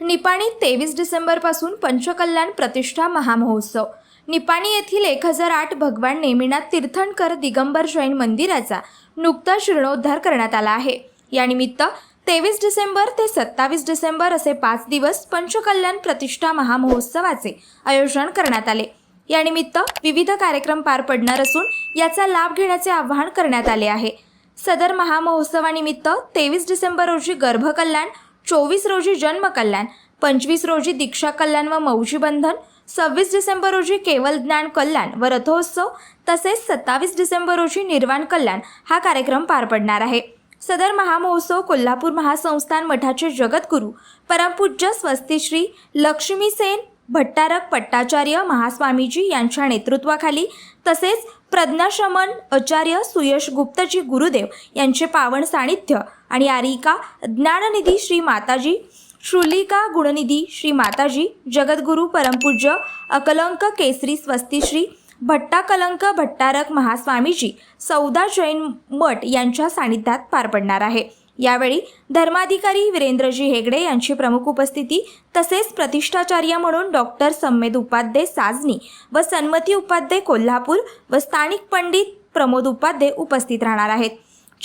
निपाणी तेवीस डिसेंबरपासून पंचकल्याण प्रतिष्ठा महामहोत्सव. निपाणी येथील एक हजार आठ भगवान नेमिनाथ तीर्थंकर दिगंबर जैन मंदिराचा नुकताच जीर्णोद्धार करण्यात आला आहे. यानिमित्त तेवीस डिसेंबर ते सत्तावीस डिसेंबर असे पाच दिवस पंचकल्याण प्रतिष्ठा महामहोत्सवाचे आयोजन करण्यात आले. यानिमित्त विविध कार्यक्रम पार पडणार असून याचा लाभ घेण्याचे आवाहन करण्यात आले आहे. सदर महामहोत्सवानिमित्त तेवीस डिसेंबर रोजी गर्भकल्याण चोवीस रोजी जन्मकल्याण पंचवीस रोजी दीक्षा कल्याण व मौजी बंधन सव्वीस डिसेंबर रोजी केवल ज्ञान कल्याण व रथोत्सव तसेच सत्तावीस डिसेंबर रोजी निर्वाण कल्याण हा कार्यक्रम पार पडणार आहे. सदर महामहोत्सव कोल्हापूर महासंस्थान मठाचे जगद्गुरू परमपूज्य स्वस्तिश्री लक्ष्मीसेन भट्टारक पट्टाचार्य महास्वामीजी यांच्या नेतृत्वाखाली तसेच प्रज्ञाशमन आचार्य सुयश गुप्तजी गुरुदेव यांचे पावन सानिध्य आणि आरिका ज्ञाननिधी श्री माताजी श्रुलिका गुणनिधी श्री माताजी जगद्गुरू परमपूज्य अकलंक केसरी स्वस्तिश्री भट्टा कलंक भट्टारक महास्वामीजी सौदा जैन मठ यांच्या सानिध्यात पार पडणार आहे. यावेळी धर्माधिकारी वीरेंद्रजी हेगडे यांची प्रमुख उपस्थिती तसेच प्रतिष्ठाचार्य म्हणून डॉक्टर सम्मेद उपाध्ये साजनी व सन्मती उपाध्ये कोल्हापूर व स्थानिक पंडित प्रमोद उपाध्ये उपस्थित राहणार आहेत.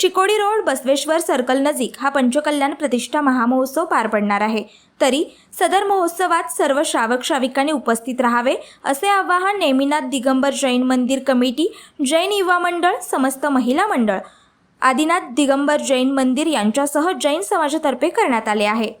चिकोडी रोड बसवेश्वर सर्कल नजीक हा पंचकल्याण प्रतिष्ठा महामहोत्सव पार पडणार आहे. तरी सदर महोत्सवात सर्व श्रावक श्राविकांनी उपस्थित राहावे असे आवाहन नेमिनाथ दिगंबर जैन मंदिर कमिटी जैन युवा मंडळ समस्त महिला मंडळ आदिनाथ दिगंबर जैन मंदिर यांच्यासह जैन समाजातर्फे करण्यात आले आहे.